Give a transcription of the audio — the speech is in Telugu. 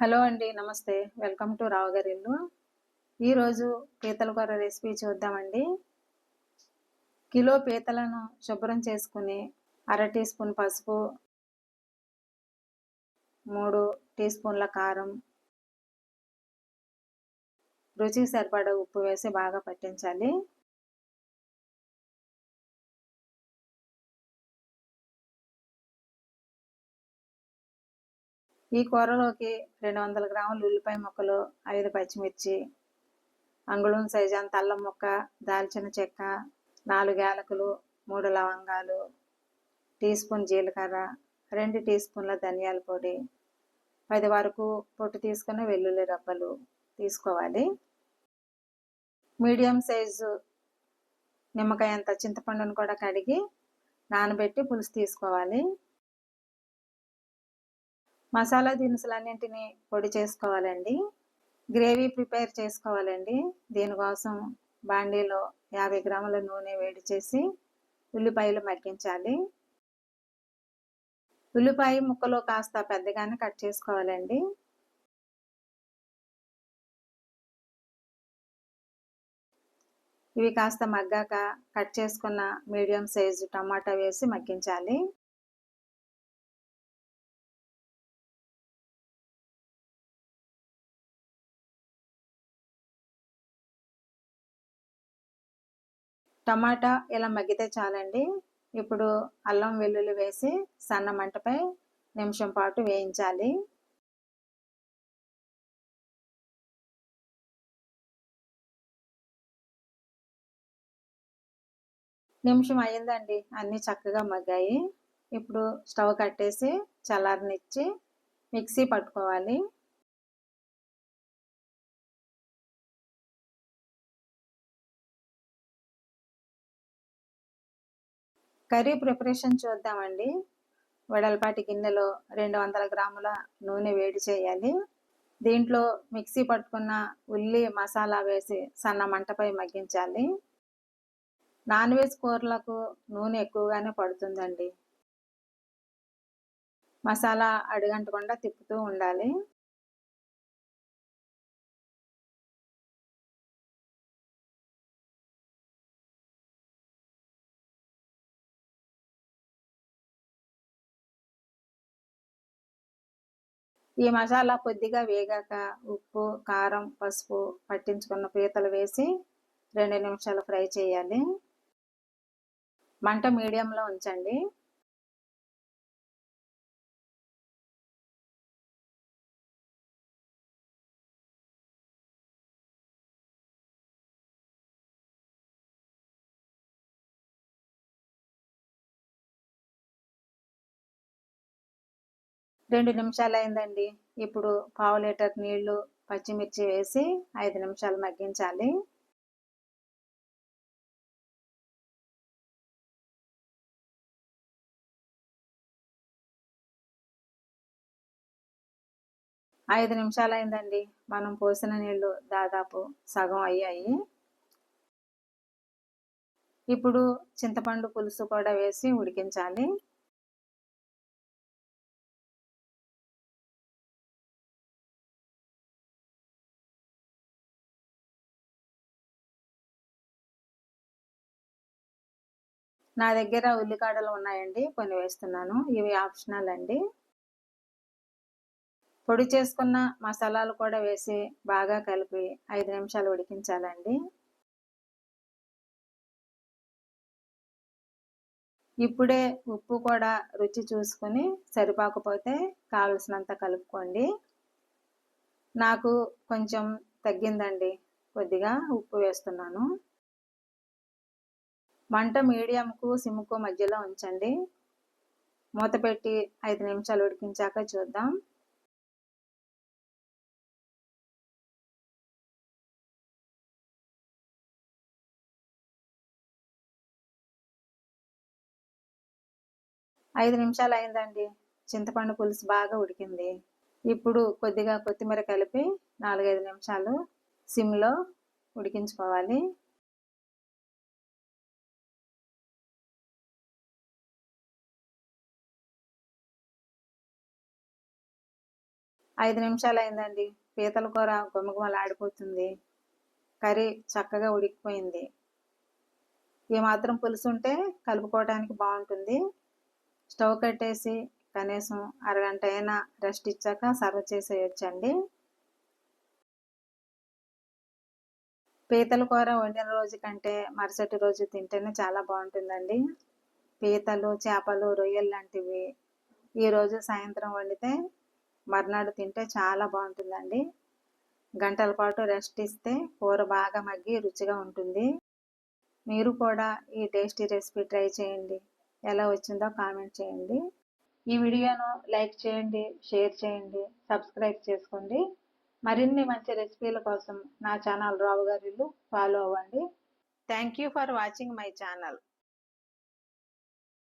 హలో అండి నమస్తే. వెల్కమ్ టు రావుగారి ఇల్లు. ఈరోజు పీతల కూర రెసిపీ చూద్దామండి. కిలో పీతలను శుభ్రం చేసుకుని అర టీ స్పూన్ పసుపు మూడు టీ స్పూన్ల కారం రుచికి సరిపడా ఉప్పు వేసి బాగా పట్టించాలి. ఈ కూరలోకి రెండు వందల గ్రాములు ఉల్లిపాయ ముక్కలు ఐదు పచ్చిమిర్చి అంగుళం సైజు అంత అల్లం ముక్క దాల్చిన చెక్క నాలుగు యాలకులు మూడు లవంగాలు టీ స్పూన్ జీలకర్ర రెండు టీ స్పూన్ల ధనియాల పొడి పది వరకు పొట్టు తీసుకుని వెల్లుల్లి రబ్బలు తీసుకోవాలి. మీడియం సైజు నిమ్మకాయ అంత చింతపండును కూడా కడిగి నానబెట్టి పులుసు తీసుకోవాలి. మసాలా దినుసులన్నింటినీ పొడి చేసుకోవాలండి. గ్రేవీ ప్రిపేర్ చేసుకోవాలండి. దీనికోసం బాండీలో యాభై గ్రాముల నూనె వేడి చేసి ఉల్లిపాయలు మగ్గించాలి. ఉల్లిపాయ ముక్కలు కాస్త పెద్దగానే కట్ చేసుకోవాలండి. ఇవి కాస్త మగ్గాక కట్ చేసుకున్న మీడియం సైజు టమాటా వేసి మగ్గించాలి. టమాటా ఇలా మగ్గితే చాలండి. ఇప్పుడు అల్లం వెల్లుల్లి వేసి సన్న మంటపై నిమిషం పాటు వేయించాలి. నిమిషం అయ్యిందండి. అన్నీ చక్కగా మగ్గాయి. ఇప్పుడు స్టవ్ కట్టేసి చల్లారనిచ్చి మిక్సీ పట్టుకోవాలి. కర్రీ ప్రిపరేషన్ చూద్దామండి. వెడల్పాటి గిన్నెలో రెండు వందల గ్రాముల నూనె వేడి చేయాలి. దీంట్లో మిక్సీ పట్టుకున్న ఉల్లి మసాలా వేసి సన్న మంటపై మగ్గించాలి. నాన్ వెజ్ కూరలకు నూనె ఎక్కువగానే పడుతుందండి. మసాలా అడుగంటకుండా తిప్పుతూ ఉండాలి. ఈ మసాలా కొద్దిగా వేగాక ఉప్పు కారం పసుపు పట్టించుకున్న పీతలు వేసి రెండు నిమిషాలు ఫ్రై చేయాలి. మంట మీడియంలో ఉంచండి. రెండు నిమిషాలు అయిందండి ఇప్పుడు పావు లీటర్ నీళ్ళు పచ్చిమిర్చి వేసి ఐదు నిమిషాలు మగ్గించాలి. ఐదు నిమిషాలు అయిందండి మనం పోసిన నీళ్ళు దాదాపు సగం అయ్యాయి. ఇప్పుడు చింతపండు పులుసు కూడా వేసి ఉడికించాలి. నా దగ్గర ఉల్లికాడలు ఉన్నాయండి కొన్ని వేస్తున్నాను. ఇవి ఆప్షనల్ అండి. పొడి చేసుకున్న మసాలాలు కూడా వేసి బాగా కలిపి ఐదు నిమిషాలు ఉడికించాలండి. ఇప్పుడే ఉప్పు కూడా రుచి చూసుకొని సరిపోకపోతే కావలసినంత కలుపుకోండి. నాకు కొంచెం తగ్గిందండి కొద్దిగా ఉప్పు వేస్తున్నాను. మంట మీడియంకు సిమ్కు మధ్యలో ఉంచండి. మూత పెట్టి ఐదు నిమిషాలు ఉడికించాక చూద్దాం. ఐదు నిమిషాలు అయిందండి. చింతపండు పులుసు బాగా ఉడికింది. ఇప్పుడు కొద్దిగా కొత్తిమీర కలిపి నాలుగైదు నిమిషాలు సిమ్లో ఉడికించుకోవాలి. ఐదు నిమిషాలు అయిందండి పీతల కూర గుమగుమలాడిపోతుంది. కర్రీ చక్కగా ఉడికిపోయింది. ఈ మాత్రం పులుసు ఉంటే కలుపుకోవడానికి బాగుంటుంది. స్టవ్ కట్టేసి కనీసం అరగంట అయినా రెస్ట్ ఇచ్చాక సర్వ్ చేసేయచ్చండి. పీతల కూర వండిన రోజు కంటే మరుసటి రోజు తింటేనే చాలా బాగుంటుందండి. పీతలు చేపలు రొయ్యలు లాంటివి ఈరోజు సాయంత్రం వండితే మర్నాడు తింటే చాలా బాగుంటుందండి. గంటల పాటు రెస్ట్ ఇస్తే కూర బాగా మగ్గి రుచిగా ఉంటుంది. మీరు కూడా ఈ టేస్టీ రెసిపీ ట్రై చేయండి. ఎలా వచ్చిందో కామెంట్ చేయండి. ఈ వీడియోను లైక్ చేయండి షేర్ చేయండి సబ్స్క్రైబ్ చేసుకోండి. మరిన్ని మంచి రెసిపీల కోసం నా ఛానల్ రావు గారిలు ఫాలో అవ్వండి. Thank you for watching my channel.